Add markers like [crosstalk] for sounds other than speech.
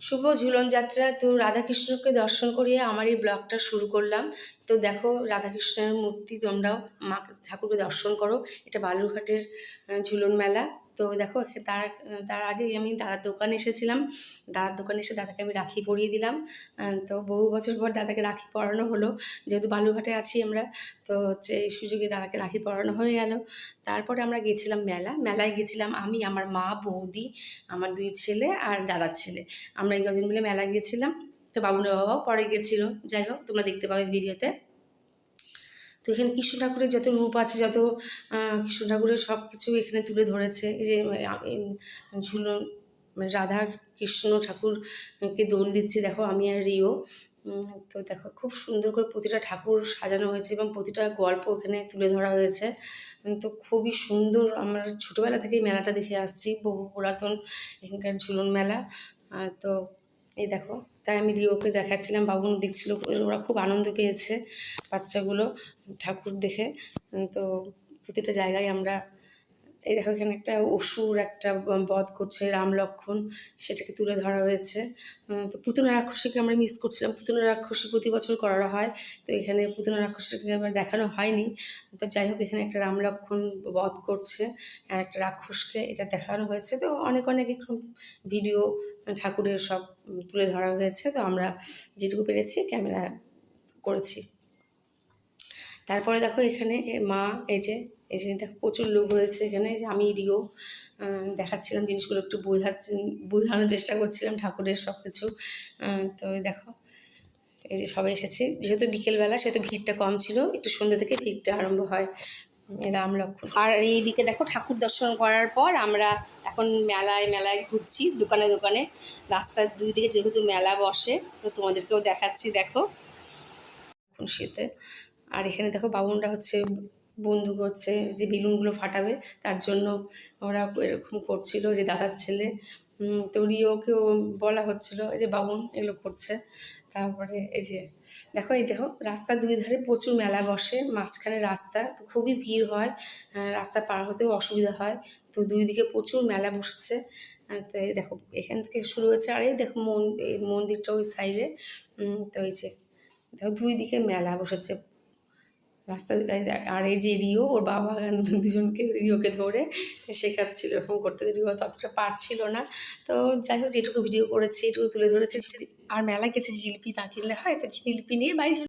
শুভ ঝুলন যাত্রা তো রাধাকৃষ্ণকে দর্শন করিয়ে আমার এই ব্লগটা শুরু করলাম। তো দেখো রাধাকৃষ্ণের মূর্তি তোমরাও মা ঠাকুরকে দর্শন করো। এটা বালুরঘাটের ঝুলন মেলা। তো দেখো তার তার আগে আমি দাদার দোকানে এসেছিলাম। দাদার দোকানে এসে দাদাকে আমি রাখি পরিয়ে দিলাম। তো বহু বছর পর দাদাকে রাখি পরানো হলো। যেহেতু বালুরঘাটে আছি আমরা, তো হচ্ছে এই সুযোগে দাদাকে রাখি পরানো হয়ে গেল। তারপরে আমরা গেছিলাম মেলা। মেলায় গেছিলাম আমি, আমার মা, বৌদি, আমার দুই ছেলে আর দাদার ছেলে। আমরা এই কজন মিলে মেলা গিয়েছিলাম তো বাবুনের বাবাও পরে গেছিল। যাই হোক, তোমরা দেখতে পাবে ভিডিওতে। তো এখানে কৃষ্ণ ঠাকুরের যত রূপ আছে, যত কৃষ্ণ ঠাকুরের সব কিছু এখানে তুলে ধরেছে। যে ঝুলন মানে রাধার কৃষ্ণ ঠাকুরকে দোল দিচ্ছি। দেখো, আমি আর রিও। তো দেখো, খুব সুন্দর করে প্রতিটা ঠাকুর সাজানো হয়েছে এবং প্রতিটা গল্প এখানে তুলে ধরা হয়েছে। তো খুবই সুন্দর। আমরা ছোটোবেলা থেকেই মেলাটা দেখে আসছি। বহু পুরাতন এখানকার ঝুলন মেলা। তো এই দেখো, তাই আমি রিওকে দেখাচ্ছিলাম, বাবুন দেখছিল, ওরা খুব আনন্দ পেয়েছে বাচ্চাগুলো, ঠাকুর দেখে। তো প্রতিটা জায়গায় আমরা এই দেখো এখানে একটা অসুর একটা বধ করছে রাম লক্ষণ, সেটাকে তুলে ধরা হয়েছে। তো পুতনা রাক্ষসীকে আমরা মিস করছিলাম। পুতনা রাক্ষসী প্রতি বছর করা হয়, তো এখানে পুতনা রাক্ষসীকে আবার দেখানো হয়নি। তো যাই হোক, এখানে একটা রাম লক্ষণ বধ করছে একটা রাক্ষসকে এটা দেখানো হয়েছে। তো অনেক অনেক ভিডিও ঠাকুরের সব তুলে ধরা হয়েছে। তো আমরা যেটুকু পেরেছি, ক্যামেরা করেছি। তারপরে দেখো এখানে মা, এই যে এই যে দেখো প্রচুর লোক হয়েছে এখানে যে আমি, রিও দেখাচ্ছিলাম জিনিসগুলো, একটু বোঝাচ্ছি, বোঝানোর চেষ্টা করছিলাম ঠাকুরের সব কিছু তো দেখো, এই যে সবাই এসেছে। যেহেতু বিকেলবেলা, সেহেতু ভিড়টা কম ছিল, একটু সন্ধ্যে থেকে ভিড়টা আরম্ভ হয়। রাম লক্ষণ। আর এইদিকে দেখো ঠাকুর দর্শন করার পর আমরা এখন মেলায় মেলায় ঘুরছি, দোকানে দোকানে। রাস্তার দুই দিকে যেহেতু মেলা বসে, তো তোমাদেরকেও দেখাচ্ছি, দেখো। শীতে আর এখানে দেখো বাবুনরা হচ্ছে বন্ধু করছে যে বেলুনগুলো ফাটাবে, তার জন্য ওরা এরকম করছিল যে দাদার ছেলে। তো রিওকেও বলা হচ্ছিল এই যে বাবুন এগুলো করছে। তারপরে এই যে, দেখো এই দেখো, রাস্তার দুই ধারে প্রচুর মেলা বসে, মাঝখানে রাস্তা, তো খুবই ভিড় হয় রাস্তা পার হতেও অসুবিধা হয়। তো দুই দিকে প্রচুর মেলা বসেছে। তো এই দেখো, এখান থেকে শুরু হয়েছে, আর এই দেখো মন, এই মন্দিরটা ওই সাইডে। তো এই যে, দেখো দুই দিকে মেলা বসেছে। রাস্তা আর এই যে রিও, ওর বাবা [laughs] দুজনকে রিওকে ধরে শেখাচ্ছিল, এরকম করতে। রিও ততটা পারছিল না। তো যাই হোক, যেটুকু ভিডিও করেছি, এটুকু তুলে ধরেছি। আর মেলা গেছে জিলিপি না কিনলে হয়, তো জিলিপি নিয়ে বাড়ি